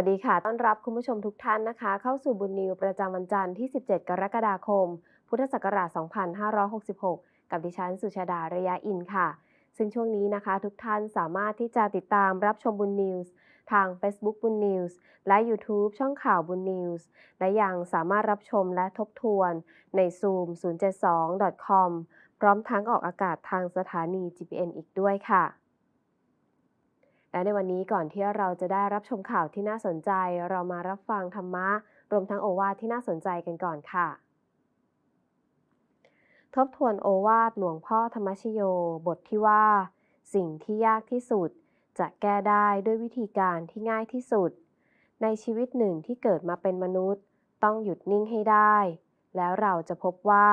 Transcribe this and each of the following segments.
วัสดีค่ะ ต้อนรับคุณผู้ชมทุกท่านนะคะ เข้าสู่บุญนิวประจำวันจันทร์ที่ 17 กรกฎาคม พุทธศักราช 2566 กับดิฉันสุชาดาระยะอินค่ะ ซึ่งช่วงนี้นะคะ ทุกท่านสามารถที่จะติดตามรับชมบุญนิวส์ทาง Facebook บุญนิวส์และ YouTube ช่องข่าวบุญนิวส์และยังสามารถรับชมและทบทวนใน Zoom 072.com พร้อมทั้งออกอากาศทางสถานี GPN อีกด้วยค่ะ และในวันนี้ก่อนที่เราจะได้รับชมข่าวที่น่าสนใจ เรามารับฟังธรรมะ รวมทั้งโอวาทที่น่าสนใจกันก่อนค่ะ ทบทวนโอวาทหลวงพ่อธรรมชโย บทที่ว่า สิ่งที่ยากที่สุด จะแก้ได้ด้วยวิธีการที่ง่ายที่สุด ในชีวิตหนึ่งที่เกิดมาเป็นมนุษย์ ต้องหยุดนิ่งให้ได้ แล้วเราจะพบว่า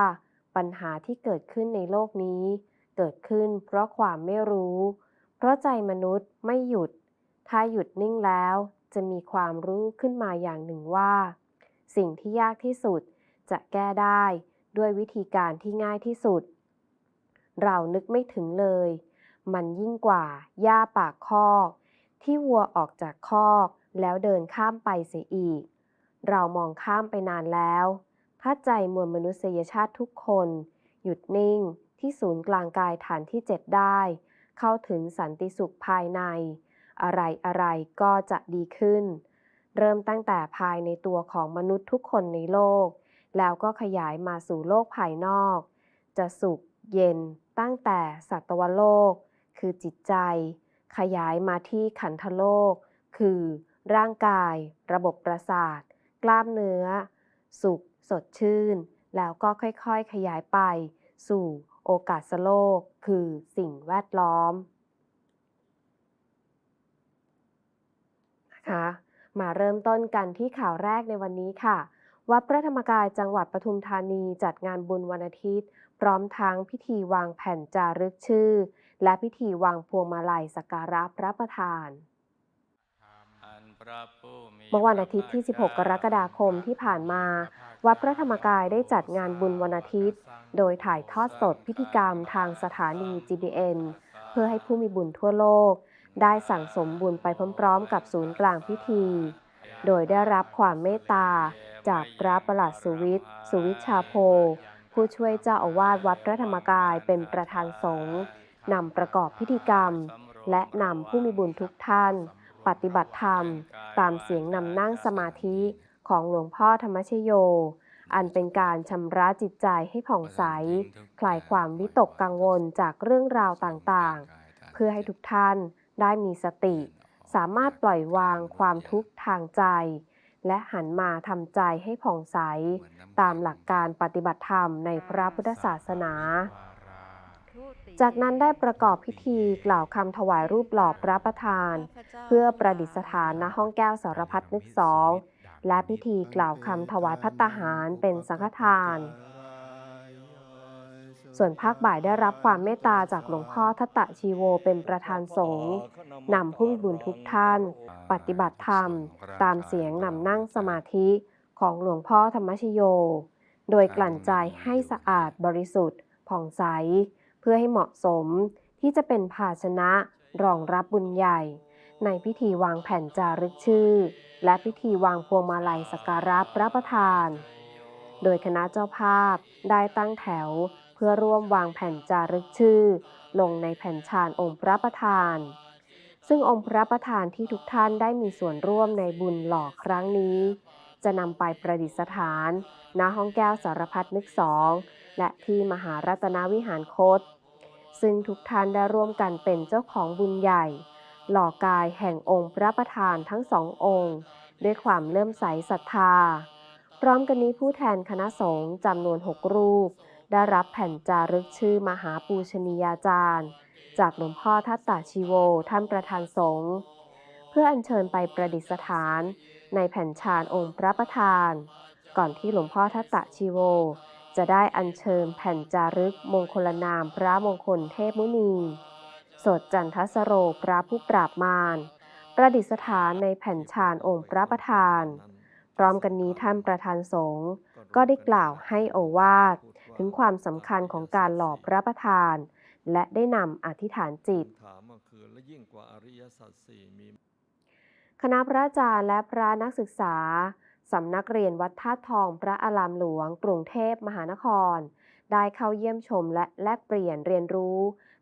ปัญหาที่เกิดขึ้นในโลกนี้ เกิดขึ้นเพราะความไม่รู้ เพราะใจมนุษย์ไม่หยุด ถ้าหยุดนิ่งแล้วจะมีความรู้ขึ้นมาอย่างหนึ่งว่า สิ่งที่ยากที่สุดจะแก้ได้ด้วยวิธีการที่ง่ายที่สุด เรานึกไม่ถึงเลย มันยิ่งกว่าหญ้าปากคอก ที่วัวออกจากคอกแล้วเดินข้ามไปเสียอีก เรามองข้ามไปนานแล้วถ้าใจมวลมนุษยชาติทุกคน หยุดนิ่งที่ศูนย์กลางกายฐานที่เจ็ดได้ เข้าถึงสันติสุขภายใน อะไรอะไรก็จะดีขึ้น เริ่มตั้งแต่ภายในตัวของมนุษย์ทุกคนในโลก แล้วก็ขยายมาสู่โลกภายนอก จะสุขเย็นตั้งแต่สัตวโลก คือจิตใจ ขยายมาที่ขันธโลก คือ ร่างกาย ระบบประสาท กล้ามเนื้อ สุข สดชื่น แล้วก็ค่อยๆ ขยายไป สู่ โอกาสโลกคือสิ่งแวดล้อมนะคะมาเริ่มต้นกันที่ข่าวแรกในวันนี้ค่ะ วัดพระธรรมกายจังหวัดปทุมธานีจัดงานบุญวันอาทิตย์ พร้อมทั้งพิธีวางแผ่นจารึกชื่อ และพิธีวางพวงมาลัยสักการะพระประธาน เมื่อวันอาทิตย์ที่ 16 กรกฎาคมที่ผ่านมา วัดพระธรรมกายได้จัดงานบุญวันอาทิตย์ โดยถ่ายทอดสดพิธีกรรมทางสถานี GBN เพื่อให้ผู้มีบุญทั่วโลก ได้สั่งสมบุญไปพร้อมๆ กับศูนย์กลางพิธี โดยได้รับความเมตตา จากพระประหลัดสุวิทย์สุวิชชาโพ ผู้ช่วยเจ้าอาวาสวัดพระธรรมกายเป็นประธานสงฆ์นำประกอบพิธีกรรม และนำผู้มีบุญทุกท่าน ปฏิบัติธรรม ตามเสียงนำนั่งสมาธิของหลวงพ่อธรรมชโย อันเป็นการชำระจิตใจให้ผ่องใส คลายความวิตกกังวลจากเรื่องราวต่างๆ เพื่อให้ทุกท่านได้มีสติ สามารถปล่อยวางความทุกข์ทางใจ และหันมาทำใจให้ผ่องใส ตามหลักการปฏิบัติธรรมในพระพุทธศาสนา จากนั้นได้ประกอบพิธีกล่าวคำถวายรูปหล่อพระประธาน เพื่อประดิษฐานณห้องแก้วสารพัดนึกสองและพิธีกล่าวคำถวายพัตตาหารเป็นสังฆทาน ส่วนภาคบ่ายได้รับความเมตตาจากหลวงพ่อทัตตะชีโวเป็นประธานสงฆ์นำผู้มีบุญทุกท่าน ปฏิบัติธรรม ตามเสียงนำนั่งสมาธิของหลวงพ่อธรรมชโย โดยกลั่นใจให้สะอาดบริสุทธิ์ผ่องใสเพื่อให้เหมาะสมที่จะเป็นภาชนะรองรับบุญใหญ่ ในพิธีวางแผ่นจารึกชื่อ และพิธีวางพวงมาลัยสักการะพระประธาน โดยคณะเจ้าภาพได้ตั้งแถวเพื่อร่วมวางแผ่นจารึกชื่อ ลงในแผ่นชานองค์พระประธาน ซึ่งองค์พระประธานที่ทุกท่านได้มีส่วนร่วมในบุญหล่อครั้งนี้ จะนำไปประดิษฐานณห้องแก้วสารพัดนึกสองและที่มหารัตนวิหารคต ซึ่งทุกท่านได้ร่วมกันเป็นเจ้าของบุญใหญ่ หล่อกายแห่งองค์พระประธานทั้งสององค์ ด้วยความเลื่อมใสศรัทธา พร้อมกันนี้ผู้แทนคณะสงฆ์จำนวนหกรูป ได้รับแผ่นจารึกชื่อมหาปูชนียาจารย์ จากหลวงพ่อทัตตาชีโว ท่านประธานสงฆ์เพื่ออัญเชิญไปประดิษฐาน ในแผ่นชานองค์พระประธาน ก่อนที่หลวงพ่อทัตตะชีโว จะได้อัญเชิญแผ่นจารึกมงคลนามพระมงคลเทพมุนี สดจันทสโรพระผู้ปราบมาร ประดิษฐานในแผ่นชานองค์พระประธาน พร้อมกันนี้ท่านประธานสงฆ์ก็ได้กล่าวให้โอวาทถึงความสำคัญของการหล่อพระประธาน และได้นำอธิษฐานจิตคณะพระอาจารย์และพระนักศึกษา สำนักเรียนวัดธาตุทองพระอารามหลวง กรุงเทพมหานคร ได้เข้าเยี่ยมชมและแลกเปลี่ยนเรียนรู้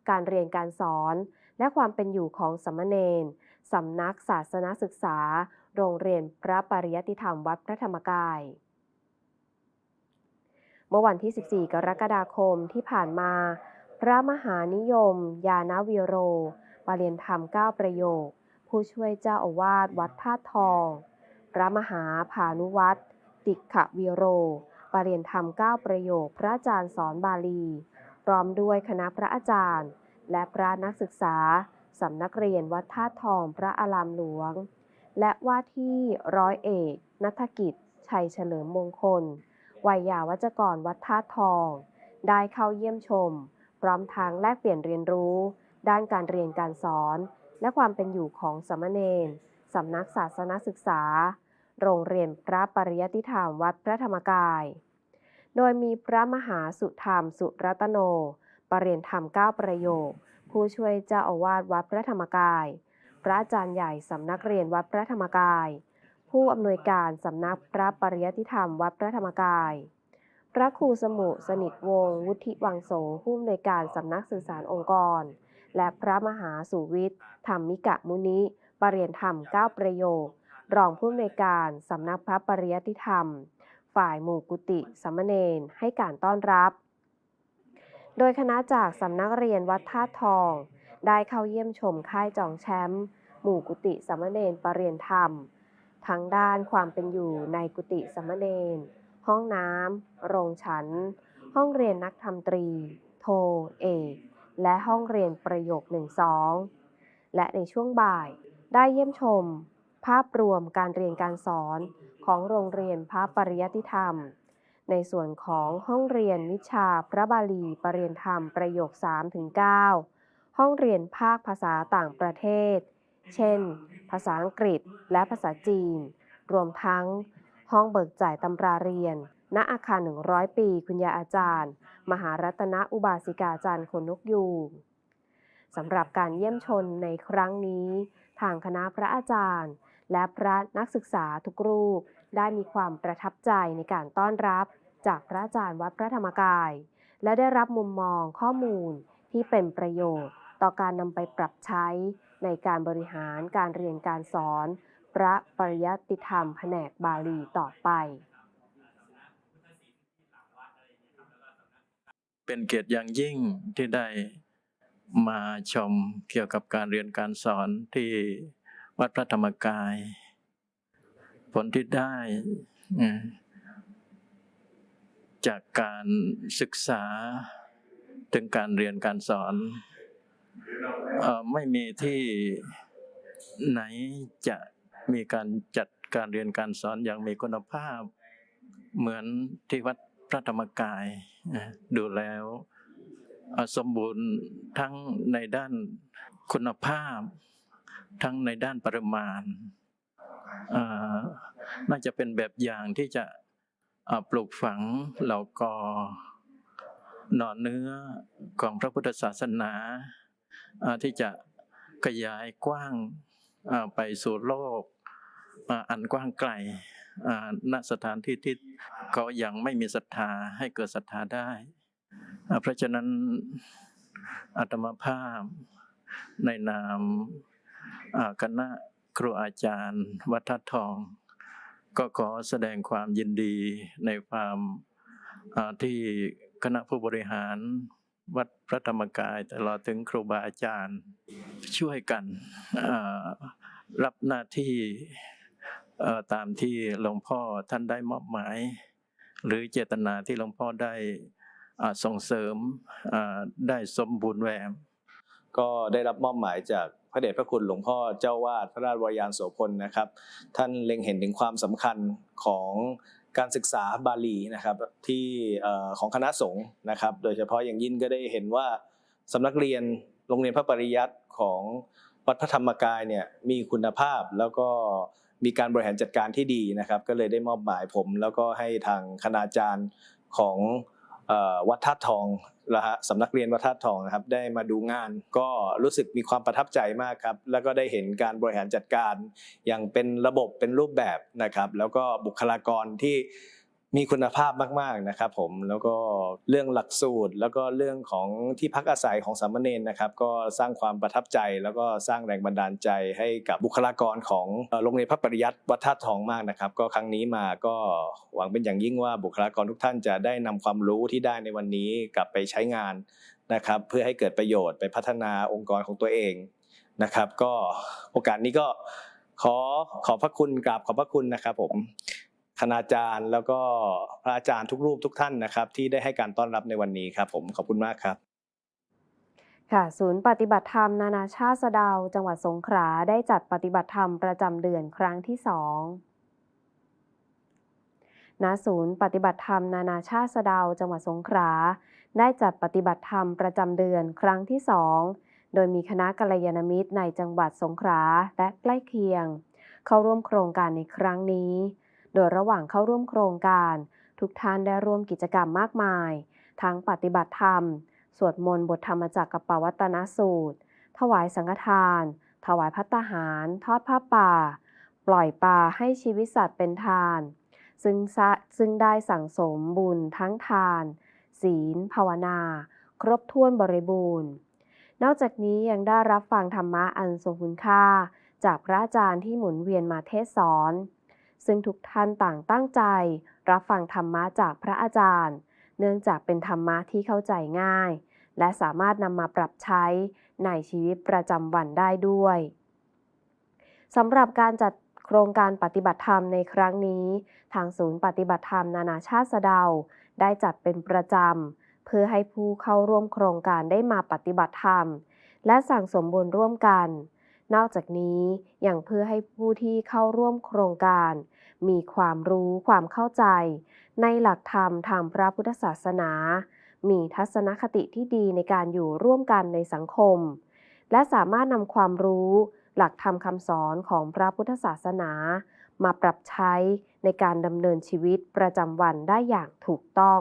การเรียนการสอน และความเป็นอยู่ของสามเณรสำนักศาสนศึกษา โรงเรียนพระปริยติธรรมวัดพระธรรมกาย เมื่อวันที่ 14 กรกฎาคมที่ผ่านมา พระมหานิยม ยานาวิโรปรเรียนธรรม 9 ประโยค ผู้ช่วยเจ้าอาวาสวัดธาตุทอง พระมหาพานุวัตรติขวิโรปรเรียนธรรม 9 ประโยค พระอาจารย์สอนบาลี พร้อมด้วยคณะพระอาจารย์ และพระนักศึกษา สำนักเรียนวัดธาตุทองพระอารามหลวง และว่าที่ร้อยเอกนัฐกิจ ชัยเฉลิมมงคล วัยยาวัจกรวัดธาตุทอง ได้เข้าเยี่ยมชม พร้อมทางแลกเปลี่ยนเรียนรู้ ด้านการเรียนการสอน และความเป็นอยู่ของสามเณรสำนักศาสนศึกษา โรงเรียนพระปริยติธรรมวัดพระธรรมกาย โดยมีพระมหาสุธรรมสุรัตโน ปรเรียนธรรม9ประโยค ผู้ช่วยเจ้าอาวาสวัดพระธรรมกาย พระอาจารย์ใหญ่สำนักเรียนวัดพระธรรมกาย ผู้อำนวยการสำนักพระปริยติธรรมวัดพระธรรมกาย พระครูสมุสนิทวงศ์วุฒิวังโสผู้อำนวยการสำนักสื่อสารองค์กร และพระมหาสุวิทย์ธรรมิกะมุนิปรเรียนธรรม9ประโยค รองผู้อำนวยการสำนักพระปริยติธรรม ฝ่ายหมู่กุฏิสามเณรให้การต้อนรับ โดยคณะจากสำนักเรียนวัดธาตุทอง ได้เข้าเยี่ยมชมค่ายจองแชมป์หมู่กุฏิสามเณรปรเรียนธรรม ทั้งด้านความเป็นอยู่ในกุฏิสามเณรห้องน้ำ โรงฉัน ห้องเรียนนักธรรมตรี โท เอก และห้องเรียนประโยค 1-2 และในช่วงบ่ายได้เยี่ยมชม ภาพรวมการเรียนการสอนของโรงเรียนพระปริยติธรรม ในส่วนของห้องเรียนวิชาพระบาลีปรรียนธรรมประโยค3-9ห้องเรียนภาคภาษาต่างประเทศ เช่น ภาษาอังกฤษและภาษาจีน รวมทั้ง ห้องเบิกจ่ายตำราเรียน ณอาคาร 100 ปี คุณยาอาจารย์ มหารัตนอุบาสิกาจารย์คนนกยูงสำหรับการเยี่ยมชนในครั้งนี้ ทางคณะพระอาจารย์ และพระนักศึกษาทุกรูป ได้มีความประทับใจในการต้อนรับ จากพระอาจารย์วัดพระธรรมกาย และได้รับมุมมองข้อมูลที่เป็นประโยชน์ ต่อการนำไปปรับใช้ ในการบริหารการเรียนการสอน พระปริยติธรรมแผนกบาลีต่อไป เป็นเกียรติอย่างยิ่งที่ได้มาชมเกี่ยวกับการเรียนการสอนที่ วัดพระธรรมกาย ผลที่ได้จากการศึกษาถึงการเรียนการสอนออไม่มีที่ไหนจะมีการจัดการเรียนการสอนอย่างมีคุณภาพ เหมือนที่วัดพระธรรมกาย ดูแล้วสมบูรณ์ทั้งในด้านคุณภาพ ทั้งในด้านปริมาณน่าจะเป็นแบบอย่างที่จะปลูกฝังเหล่ากอหน่อเนื้อของพระพุทธศาสนา ที่จะขยายกว้างไปสู่โลกอันกว้างไกลณสถานที่ที่เขายังไม่มีศรัทธาให้เกิดศรัทธาได้ เพราะฉะนั้นอาตมาภาพในนาม คณะครูอาจารย์ วัดทัดทอง ก็ขอแสดงความยินดีในความที่คณะผู้บริหารวัดพระธรรมกายตลอดถึงครูบาอาจารย์ ช่วยกันรับหน้าที่ตามที่หลวงพ่อท่านได้มอบหมาย หรือเจตนาที่หลวงพ่อได้ส่งเสริมได้สมบูรณ์แวมก็ได้รับมอบหมายจาก ระเดชพระคุณหลวงพ่อเจ้าวาดพระราชวรยานโสพลนะครับ ท่านเล็งเห็นถึงความสำคัญของการศึกษาบาลีนะครับที่ของคณะสงฆ์นะครับ โดยเฉพาะอย่างยิ่งก็ได้เห็นว่าสำนักเรียนโรงเรียนพระปริยัติของวัดพระธรรมกายเนี่ยมีคุณภาพแล้วก็มีการบริหารจัดการที่ดีนะครับ ก็เลยได้มอบหมายผม แล้วก็ให้ทางคณาจารย์ของวัดธาตุทอง ละฮะสำนักเรียนวัฒนทองนะครับได้มาดูงานก็รู้สึกมีความประทับใจมากครับแล้วก็ได้เห็นการบริหารจัดการ อย่างเป็นระบบเป็นรูปแบบนะครับ แล้วก็บุคลากรที่ มีคุณภาพมากๆนะครับผมแล้วก็เรื่องหลักสูตร แล้วก็เรื่องของที่พักอาศัยของสามเณรนะครับ ก็สร้างความประทับใจ แล้วก็สร้างแรงบันดาลใจให้กับบุคลากรของโรงเรียนพระปริยัติวัดธาตุทองมากนะครับ ก็ครั้งนี้มาก็หวังเป็นอย่างยิ่งว่าบุคลากรทุกท่านจะได้นำความรู้ที่ได้ในวันนี้กลับไปใช้งานนะครับ เพื่อให้เกิดประโยชน์ไปพัฒนาองค์กรของตัวเองนะครับ ก็โอกาสนี้ก็ขอขอบพระคุณกราบขอบพระคุณนะครับผม คณาจารย์แล้วก็พระอาจารย์ทุกรูปทุกท่านนะครับ ที่ได้ให้การต้อนรับในวันนี้ครับ ผมขอบคุณมากครับค่ะศูนย์ปฏิบัติธรรมนานาชาติสะเดาจังหวัดสงขลาได้จัดปฏิบัติธรรมประจำเดือนครั้งที่สองณศูนย์ปฏิบัติธรรมนานาชาติสะเดาจังหวัดสงขลาได้จัดปฏิบัติธรรมประจำเดือนครั้งที่สองโดยมีคณะกัลยาณมิตรในจังหวัดสงขลาและใกล้เคียง เข้าร่วมโครงการในครั้งนี้ โดยระหว่างเข้าร่วมโครงการ ทุกท่านได้ร่วมกิจกรรมมากมาย ทั้งปฏิบัติธรรม สวดมนต์บทธรรมจักรกับปวัตนสูตร ถวายสังฆทาน ถวายพัตตาหาร ทอดผ้าป่า ปล่อยปลาให้ชีวิตสัตว์เป็นทาน ซึ่งซึ่งได้สั่งสมบุญทั้งทาน ศีล ภาวนา ครบถ้วนบริบูรณ์ นอกจากนี้ยังได้รับฟังธรรมะอันทรงคุณค่า จากพระอาจารย์ที่หมุนเวียนมาเทศสอน ซึ่งทุกท่านต่างตั้งใจ รับฟังธรรมะจากพระอาจารย์ เนื่องจากเป็นธรรมะที่เข้าใจง่าย และสามารถนำมาปรับใช้ในชีวิตประจำวันได้ด้วยสำหรับการจัดโครงการปฏิบัติธรรมในครั้งนี้ ทางศูนย์ปฏิบัติธรรมนานาชาติสะเดา ได้จัดเป็นประจำ เพื่อให้ผู้เข้าร่วมโครงการได้มาปฏิบัติธรรม และสั่งสมบุญร่วมกัน นอกจากนี้ยังเพื่อให้ผู้ที่เข้าร่วมโครงการ มีความรู้ความเข้าใจ ในหลักธรรมทางพระพุทธศาสนา มีทัศนคติที่ดีในการอยู่ร่วมกันในสังคม และสามารถนำความรู้หลักธรรมคำสอนของพระพุทธศาสนา มาปรับใช้ในการดำเนินชีวิตประจำวันได้อย่างถูกต้อง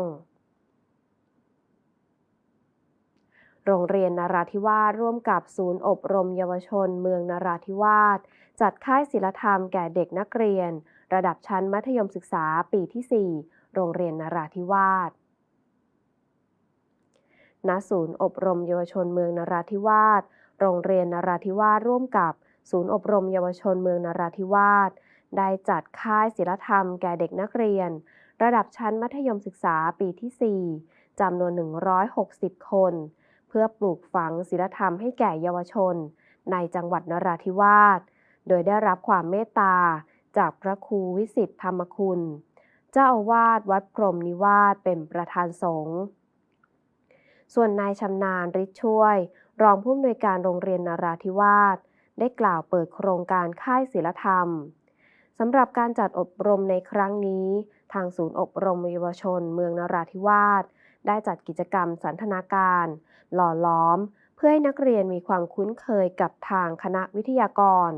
โรงเรียนนราธิวาสร่วมกับศูนย์อบรมเยาวชนเมืองนราธิวาสจัดค่ายศิลธรรมแก่เด็กนักเรียน ระดับชั้นมัธยมศึกษาปีที่ 4 โรงเรียนนราธิวาสณศูนย์อบรมเยาวชนเมืองนราธิวาส โรงเรียนนราธิวาสร่วมกับศูนย์อบรมเยาวชนเมืองนราธิวาส ได้จัดค่ายศิลธรรมแก่เด็กนักเรียน ระดับชั้นมัธยมศึกษาปีที่ 4จำนวน 160 คน พื่อปลูกฝังศิลธรรมให้แก่เยาวชน ในจังหวัดนราธิวาส โดยได้รับความเมตตา จากพระครูวิสิทธธรรมคุณ เจ้าอาวาสวัดพรมนิวาสเป็นประธานสงฆ์ส่วนนายชำนาญฤทธิ์ช่วย รองผู้อำนวยการโรงเรียนนราธิวาส ได้กล่าวเปิดโครงการค่ายศิลธรรมสำหรับการจัดอบรมในครั้งนี้ ทางศูนย์อบรมเยาวชน เมืองนราธิวาส ได้จัดกิจกรรมสันทนาการ หล่อล้อม เพื่อให้นักเรียนมีความคุ้นเคยกับทางคณะวิทยากร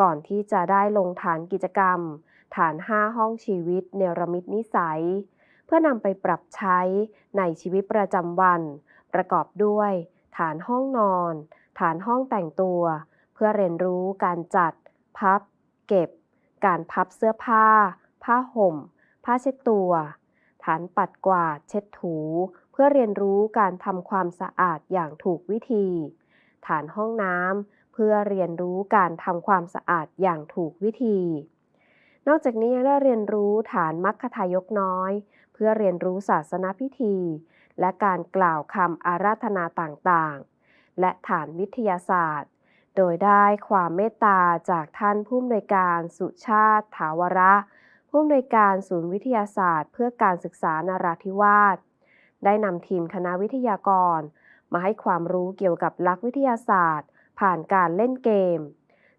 ก่อนที่จะได้ลงฐานกิจกรรม ฐาน 5 ห้องชีวิต เนรมิตนิสัย เพื่อนำไปปรับใช้ในชีวิตประจำวัน ประกอบด้วย ฐานห้องนอน ฐานห้องแต่งตัว เพื่อเรียนรู้การจัด พับ เก็บ การพับเสื้อผ้า ผ้าห่ม ผ้าเช็ดตัว ฐานปัดกวาด เช็ดถู เพื่อเรียนรู้การทำความสะอาดอย่างถูกวิธี ฐานห้องน้ำเพื่อเรียนรู้การทำความสะอาดอย่างถูกวิธี นอกจากนี้ยังได้เรียนรู้ฐานมัคคทายกน้อย เพื่อเรียนรู้ศาสนพิธี และการกล่าวคำอาราธนาต่างๆ และฐานวิทยาศาสตร์โดยได้ความเมตตาจากท่านผู้อำนวยการสุชาติถาวระ ผู้อำนวยการศูนย์วิทยาศาสตร์ เพื่อการศึกษานาราธิวาส ได้นำทีมคณะวิทยากร มาให้ความรู้เกี่ยวกับหลักวิทยาศาสตร์ ผ่านการเล่นเกม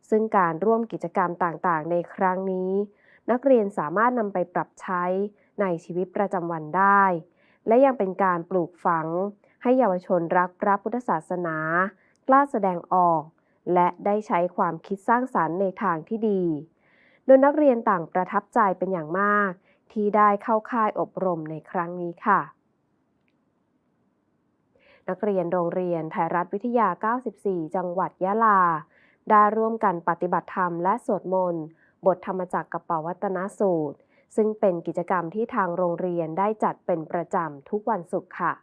ซึ่งการร่วมกิจกรรมต่างๆ ในครั้งนี้ นักเรียนสามารถนำไปปรับใช้ในชีวิตประจำวันได้ และยังเป็นการปลูกฝัง ให้เยาวชนรักพระพุทธศาสนา กล้าแสดงออก และได้ใช้ความคิดสร้างสรรค์ในทางที่ดี ดยนักเรียนต่างประทับใจเป็นอย่างมาก ที่ได้เข้าค่ายอบรมในครั้งนี้ค่ะ นักเรียนโรงเรียนไทยรัฐวิทยา 94 จังหวัดยะลา ได้ร่วมกันปฏิบัติธรรมและสวดมนต์ บทธรรมจักรกับปวัตนสูตร ซึ่งเป็นกิจกรรมที่ทางโรงเรียนได้จัดเป็นประจำทุกวันศุกร์ค่ะ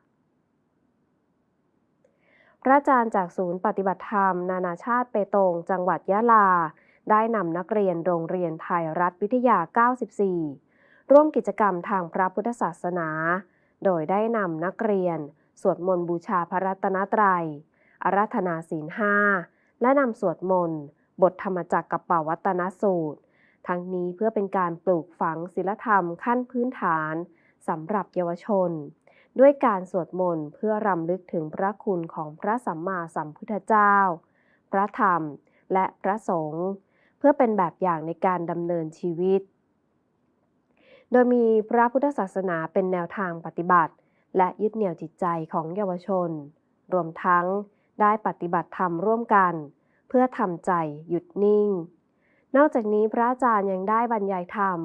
พระอาจารย์จากศูนย์ปฏิบัติธรรม นานาชาติเปตง จังหวัดยะลา ได้นำนักเรียนโรงเรียนไทยรัฐวิทยา 94 ร่วมกิจกรรมทางพระพุทธศาสนา โดยได้นำนักเรียน สวดมนต์บูชาพระรัตนตรัย อาราธนาศีลห้า และนำสวดมนต์ บทธรรมจักรกับปวัตนสูตร ทั้งนี้เพื่อเป็นการปลูกฝังศีลธรรมขั้นพื้นฐานสำหรับเยาวชน ด้วยการสวดมนต์เพื่อรำลึกถึงพระคุณของพระสัมมาสัมพุทธเจ้า พระธรรม และพระสงฆ์ พื่อเป็นแบบอย่างในการดำเนินชีวิต โดยมีพระพุทธศาสนาเป็นแนวทางปฏิบัติ และยึดเหนี่ยวจิตใจของเยาวชน รวมทั้งได้ปฏิบัติธรรมร่วมกัน เพื่อทำใจหยุดนิ่ง นอกจากนี้พระอาจารย์ยังได้บรรยายธรรม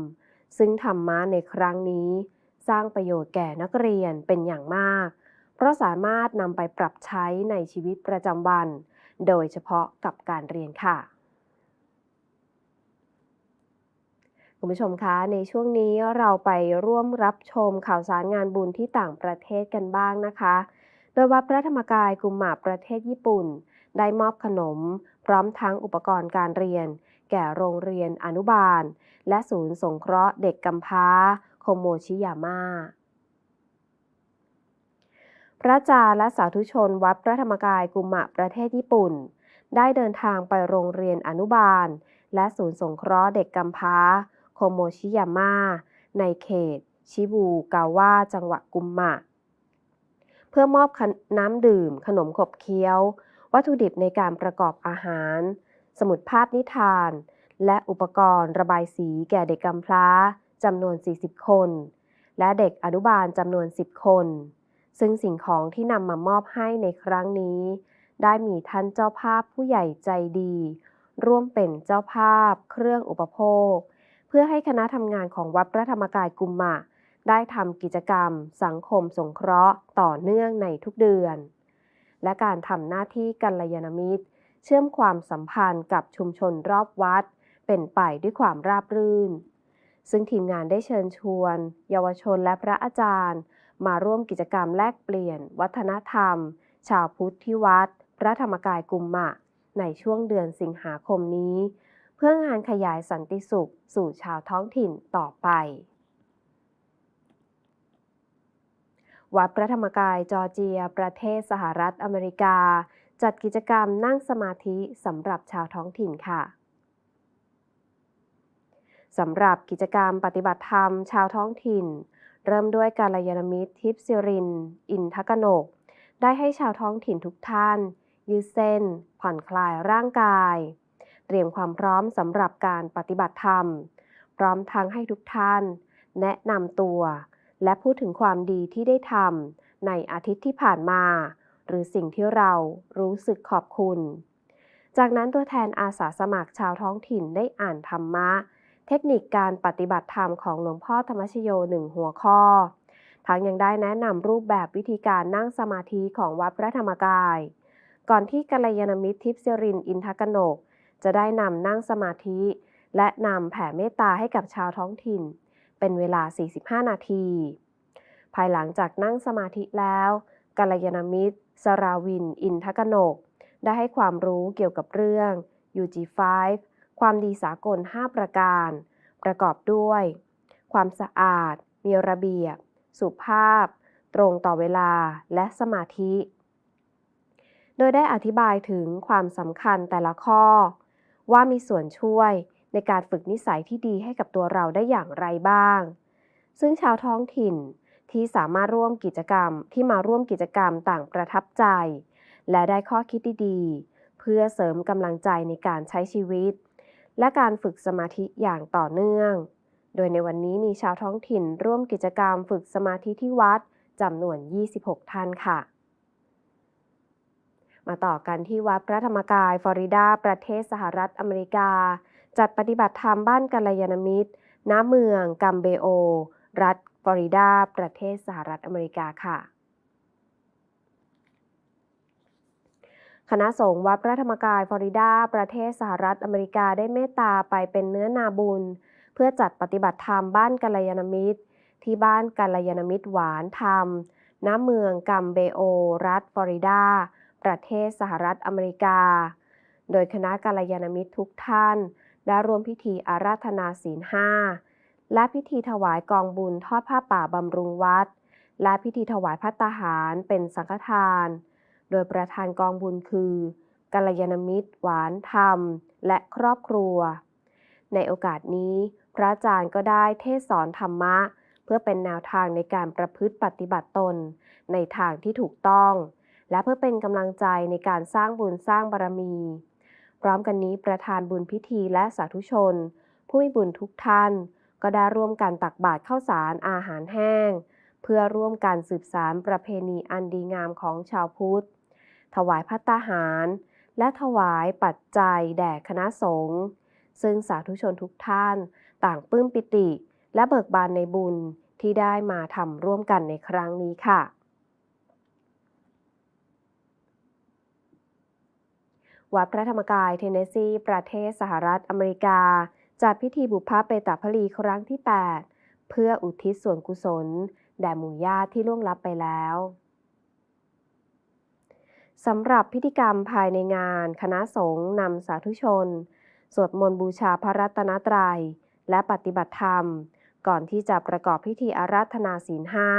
ซึ่งธรรมะในครั้งนี้ สร้างประโยชน์แก่นักเรียนเป็นอย่างมาก เพราะสามารถนำไปปรับใช้ในชีวิตประจำวัน โดยเฉพาะกับการเรียนค่ะ คุณผู้ชมคะในช่วงนี้เราไปร่วมรับชมข่าวสารงานบุญที่ต่างประเทศกันบ้างนะคะ โดยวัดพระธรรมกายกุมหมาประเทศญี่ปุ่น ได้มอบขนม พร้อมทั้งอุปกรณ์การเรียน แก่โรงเรียนอนุบาล และศูนย์สงเคราะห์เด็กกำพร้าโคโมชิยาม่าพระอาจารย์และสาธุชนวัดพระธรรมกายกุมะประเทศญี่ปุ่น ได้เดินทางไปโรงเรียนอนุบาล และศูนย์สงเคราะห์เด็กกำพร้า โคโมชิยาม่าในเขต ชิบูกาวะจังหวัดกุมมะ เพื่อมอบน้ำดื่ม ขนมขบเคี้ยว วัตถุดิบในการประกอบอาหาร สมุดภาพนิทาน และอุปกรณ์ระบายสีแก่เด็กกำพร้าจำนวน 40 คน และเด็กอนุบาลจำนวน 10 คน ซึ่งสิ่งของที่นำมามอบให้ในครั้งนี้ ได้มีท่านเจ้าภาพผู้ใหญ่ใจดี ร่วมเป็นเจ้าภาพ เครื่องอุปโภค เพื่อให้คณะทำงานของวัดพระธรรมกายกุมมะ ได้ทำกิจกรรม สังคมสงเคราะห์ ต่อเนื่องในทุกเดือน และการทำหน้าที่กัลยาณมิตร เชื่อมความสัมพันธ์กับชุมชนรอบวัด เป็นไปด้วยความราบรื่น ซึ่งทีมงานได้เชิญชวน เยาวชนและพระอาจารย์ มาร่วมกิจกรรมแลกเปลี่ยน วัฒนธรรม ชาวพุทธที่วัด พระธรรมกายกุมมะ ในช่วงเดือนสิงหาคมนี้ พื่องานขยายสันติสุขสู่ชาวท้องถิ่นต่อไป วัดพระธรรมกายจอร์เจีย ประเทศสหรัฐอเมริกา จัดกิจกรรมนั่งสมาธิสำหรับชาวท้องถิ่นค่ะสำหรับกิจกรรมปฏิบัติธรรมชาวท้องถิ่น เริ่มด้วยการยานมิตรทิพย์สิริน อินทกนก ได้ให้ชาวท้องถิ่นทุกท่าน ยืดเส้น ผ่อนคลายร่างกาย เตรียมความพร้อมสำหรับการปฏิบัติธรรม พร้อมทั้งให้ทุกท่าน แนะนำตัว และพูดถึงความดีที่ได้ทำในอาทิตย์ที่ผ่านมา หรือสิ่งที่เรารู้สึกขอบคุณ จากนั้นตัวแทนอาสาสมัครชาวท้องถิ่นได้อ่านธรรมะ เทคนิคการปฏิบัติธรรมของหลวงพ่อธรรมชโยหนึ่งหัวข้อ ทั้งยังได้แนะนำรูปแบบวิธีการนั่งสมาธิของวัดพระธรรมกาย ก่อนที่กัลยาณมิตรทิพย์สิรินอินทกนก จะได้นำนั่งสมาธิ และนำแผ่เมตตาให้กับชาวท้องถิ่น เป็นเวลา 45 นาที ภายหลังจากนั่งสมาธิแล้วกัลยาณมิตร สราวิน อินทกนก ได้ให้ความรู้เกี่ยวกับเรื่อง UG5 ความดีสากล 5 ประการ ประกอบด้วย ความสะอาด มีระเบียบ สุภาพ ตรงต่อเวลาและสมาธิ โดยได้อธิบายถึงความสำคัญแต่ละข้อ ว่ามีส่วนช่วยในการฝึกนิสัยที่ดีให้กับตัวเราได้อย่างไรบ้าง ซึ่งชาวท้องถิ่นที่สามารถร่วมกิจกรรมที่มาร่วมกิจกรรมต่างประทับใจ และได้ข้อคิดดีๆ เพื่อเสริมกำลังใจในการใช้ชีวิต และการฝึกสมาธิอย่างต่อเนื่อง โดยในวันนี้มีชาวท้องถิ่นร่วมกิจกรรมฝึกสมาธิที่วัดจำนวน 26 ท่านค่ะ มาต่อกันที่วัดพระธรรมกาย ฟลอริดา ประเทศสหรัฐอเมริกา จัดปฏิบัติธรรมบ้านกัลยาณมิตร ณ เมืองกัมเบโอ รัฐฟลอริดา ประเทศสหรัฐอเมริกาค่ะ คณะสงฆ์วัดพระธรรมกาย ฟลอริดา ประเทศสหรัฐอเมริกาได้เมตตาไปเป็นเนื้อนาบุญ เพื่อจัดปฏิบัติธรรมบ้านกัลยาณมิตร ที่บ้านกัลยาณมิตรหวานธรรม ณ เมืองกัมเบโอ รัฐฟลอริดา ประเทศสหรัฐอเมริกา โดยคณะกัลยาณมิตรทุกท่าน ได้ร่วมพิธีอาราธนาศีลห้าและพิธีถวายกองบุญทอดผ้าป่าบำรุงวัด และพิธีถวายพัตตาหารเป็นสังฆทาน โดยประธานกองบุญคือกัลยาณมิตร หวานธรรม และครอบครัว ในโอกาสนี้ พระอาจารย์ก็ได้เทศสอนธรรมะ เพื่อเป็นแนวทางในการประพฤติปฏิบัติตน ในทางที่ถูกต้อง และเพื่อเป็นกำลังใจในการสร้างบุญสร้างบารมี พร้อมกันนี้ประธานบุญพิธีและสาธุชน ผู้มีบุญทุกท่าน ก็ได้ร่วมกันตักบาตรข้าวสารอาหารแห้ง เพื่อร่วมกันสืบสารประเพณีอันดีงามของชาวพุทธ ถวายพัตตาหาร และถวายปัจจัยแด่คณะสงฆ์ซึ่งสาธุชนทุกท่าน ต่างปลื้มปิติ และเบิกบานในบุญที่ได้มาทำร่วมกันในครั้งนี้ค่ะ วัดพระธรรมกายเทนเนสซี ประเทศสหรัฐอเมริกา จัดพิธีบุพเพเปตาพลีครั้งที่ 8 เพื่ออุทิศส่วนกุศล แด่หมู่ญาติที่ล่วงลับไปแล้วสำหรับพิธีกรรมภายในงาน คณะสงฆ์นำสาธุชน สวดมนต์บูชาพระรัตนตรัย และปฏิบัติธรรม ก่อนที่จะประกอบพิธีอาราธนาศีลห้า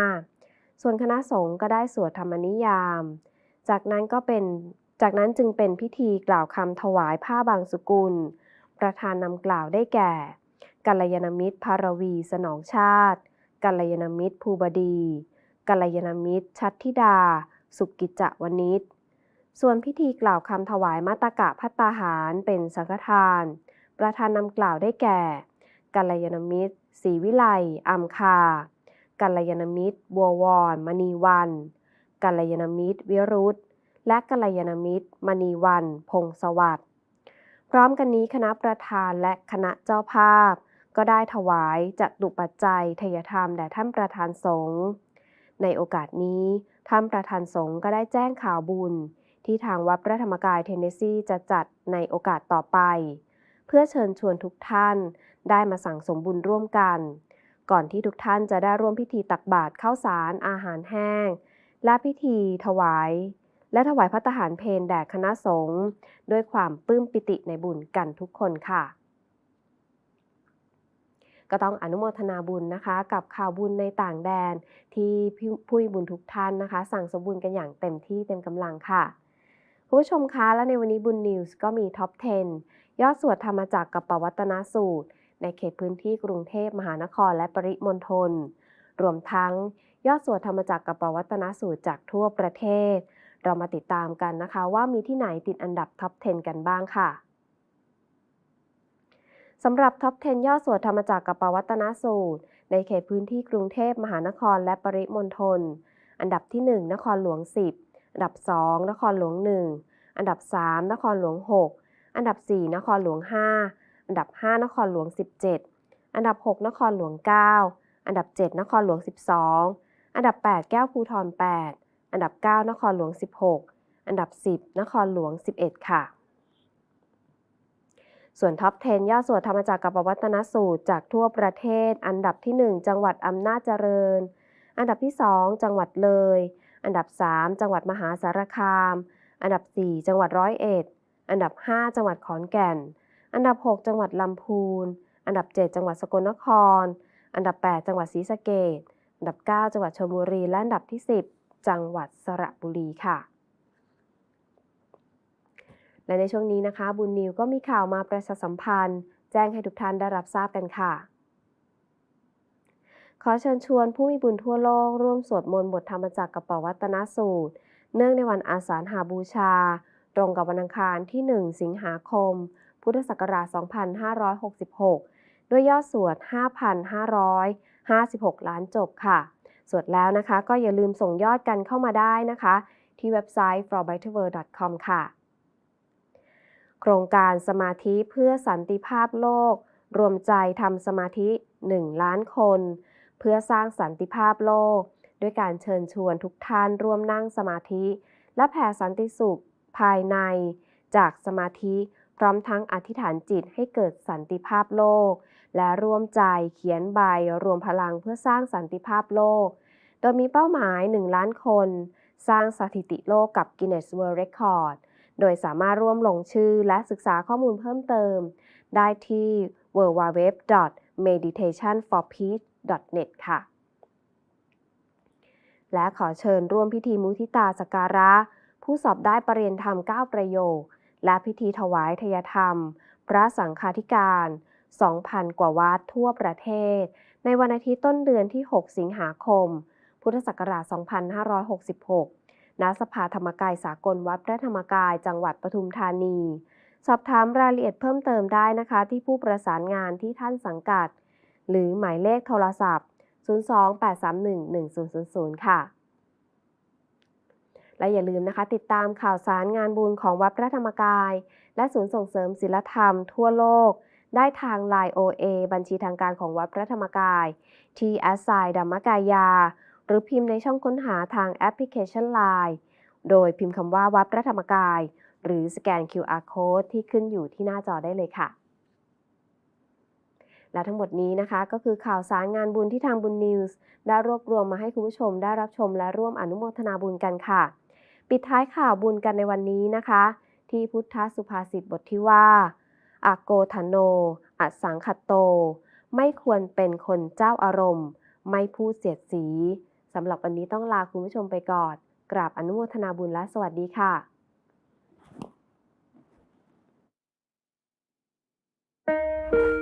ส่วนคณะสงฆ์ก็ได้สวดธรรมนิยาม จากนั้นก็เป็น จากนั้นจึงเป็นพิธีกล่าวคำถวายผ้าบางสุกุล ประธานนำกล่าวได้แก่กัลยาณมิตรภารวีสนองชาติกัลยาณมิตรภูบดีกัลยาณมิตร ชัดธิดา สุกิจจวนิชส่วนพิธีกล่าวคำถวายมาตากะพัตตาหารเป็นสังฆทาน ประธานนำกล่าวได้แก่กัลยาณมิตรศรีวิไลอัมคากัลยาณมิตรบัววรมณีวันกัลยาณมิตรวิรุธ และกัลยาณมิตร มณีวัน พงสวัสดิ์พร้อมกันนี้คณะประธานและคณะเจ้าภาพ ก็ได้ถวายจัดตุปัจจัยทยธรรมแด่ท่านประธานสงฆ์ในโอกาสนี้ท่านประธานสงฆ์ก็ได้แจ้งข่าวบุญ ที่ทางวัดพระธรรมกายเทนเนสซีจะจัดในโอกาสต่อไป เพื่อเชิญชวนทุกท่านได้มาสั่งสมบุญร่วมกัน ก่อนที่ทุกท่านจะได้ร่วมพิธีตักบาตรข้าวสารอาหารแห้ง และพิธีถวาย และถวายพระทหารเพลแด่คณะสงฆ์ด้วยความปลื้มปิติในบุญกันทุกคนค่ะ ก็ต้องอนุโมทนาบุญนะคะ กับข่าวบุญในต่างแดน ที่ผู้บุญทุกท่านนะคะ สั่งสมบุญกันอย่างเต็มที่เต็มกำลังค่ะคุณผู้ชมคะและในวันนี้บุญนิวส์ก็มีท็อป 10 ยอดสวดธรรมจักรกับปวัตนสูตร ในเขตพื้นที่กรุงเทพมหานครและปริมณฑลรวมทั้งยอดสวดธรรมจักรกับปวัตนสูตรจากทั่วประเทศ เรามาติดตามกันนะคะว่ามีที่ไหนติดอันดับท็อป 10 กันบ้างค่ะสำหรับท็อป 10 ยอดสวดธรรมจักรกับปวัตนสูตร ในเขตพื้นที่กรุงเทพมหานครและปริมณฑล อันดับที่ 1 นครหลวง 10 อันดับ 2 นครหลวง 1 อันดับ 3 นครหลวง 6 อันดับ 4 นครหลวง 5 อันดับ 5 นครหลวง 17 อันดับ 6 นครหลวง 9 อันดับ 7 นครหลวง 12 อันดับ 8 แก้วภูทร 8 อันดับ 9 นครหลวง 16 อันดับ 10 นครหลวง 11 ค่ะ ส่วนท็อป 10 ยอดสวดธรรมจักรกับวัตนสูตรจากทั่วประเทศ อันดับที่ 1 จังหวัดอำนาจเจริญ อันดับที่ 2 จังหวัดเลย อันดับ 3 จังหวัดมหาสารคาม อันดับ 4 จังหวัดร้อยเอ็ด อันดับ 5 จังหวัดขอนแก่น อันดับ 6 จังหวัดลำพูน อันดับ 7 จังหวัดสกลนคร อันดับ 8 จังหวัดศรีสะเกษอันดับ 9 จังหวัดชลบุรี และอันดับที่ 10 จังหวัดสระบุรีค่ะ และในช่วงนี้นะคะ บุญนิวก็มีข่าวมาประชาสัมพันธ์ แจ้งให้ทุกท่านได้รับทราบกันค่ะ ขอเชิญชวนผู้มีบุญทั่วโลก ร่วมสวดมนต์บทธรรมจักรกับปวัตนสูตร เนื่องในวันอาสาฬหาบูชา ตรงกับวันอังคารที่ 1 สิงหาคม พุทธศักราช 2566 ด้วยยอดสวด 5,556 ล้านจบค่ะ สวดแล้วนะคะ ก็อย่าลืมส่งยอดกันเข้ามาได้นะคะ ที่เว็บไซต์ forbetterworld.com ค่ะ โครงการสมาธิเพื่อสันติภาพโลก รวมใจทำสมาธิ 1 ล้านคน เพื่อสร้างสันติภาพโลก ด้วยการเชิญชวนทุกท่านร่วมนั่งสมาธิ และแผ่สันติสุขภายใน จากสมาธิ พร้อมทั้งอธิษฐานจิตให้เกิดสันติภาพโลก และร่วมใจเขียนใบรวมพลังเพื่อสร้างสันติภาพโลก โดยมีเป้าหมาย 1 ล้านคน สร้างสถิติโลกกับ Guinness World Record โดยสามารถร่วมลงชื่อและศึกษาข้อมูลเพิ่มเติม ได้ที่ www.meditationforpeace.net ค่ะ และขอเชิญร่วมพิธีมุทิตาสการะ ผู้สอบได้ประเรียนธรรม 9 ประโยค และพิธีถวายทยธรรม พระสังฆาธิการ 2,000 กว่าวัดทั่วประเทศ ในวันอาทิตย์ต้นเดือนที่ 6 สิงหาคม พุทธศักราช 2566 ณ สภาธรรมกายสากลวัดพระธรรมกายจังหวัดปทุมธานี สอบถามรายละเอียดเพิ่มเติมได้นะคะ ที่ผู้ประสานงานที่ท่านสังกัด หรือหมายเลขโทรศัพท์ 028311000 ค่ะและอย่าลืมนะคะ ติดตามข่าวสารงานบุญของวัดพระธรรมกาย และศูนย์ส่งเสริมศิลธรรมทั่วโลก ได้ทาง Line OA บัญชีทางการของวัดพระธรรมกาย ที่แอสไซดัมมกายา หรือพิมพ์ในช่องค้นหาทางแอปพลิเคชัน Line โดยพิมพ์คำว่าวัดพระธรรมกาย หรือสแกน QR Code ที่ขึ้นอยู่ที่หน้าจอได้เลยค่ะ และทั้งหมดนี้นะคะ ก็คือข่าวสารงานบุญที่ทางบุญนิวส์ได้รวบรวมมาให้คุณผู้ชมได้รับชมและร่วมอนุโมทนาบุญกันค่ะ ปิดท้ายข่าวบุญกันในวันนี้นะคะ ที่พุทธสุภาษิตบทที่ว่า อาโกธโนอสังคตโต ไม่ควรเป็นคนเจ้าอารมณ์ ไม่พูดเสียดสี สำหรับวันนี้ต้องลาคุณผู้ชมไปก่อน กราบอนุโมทนาบุญและสวัสดีค่ะ Thank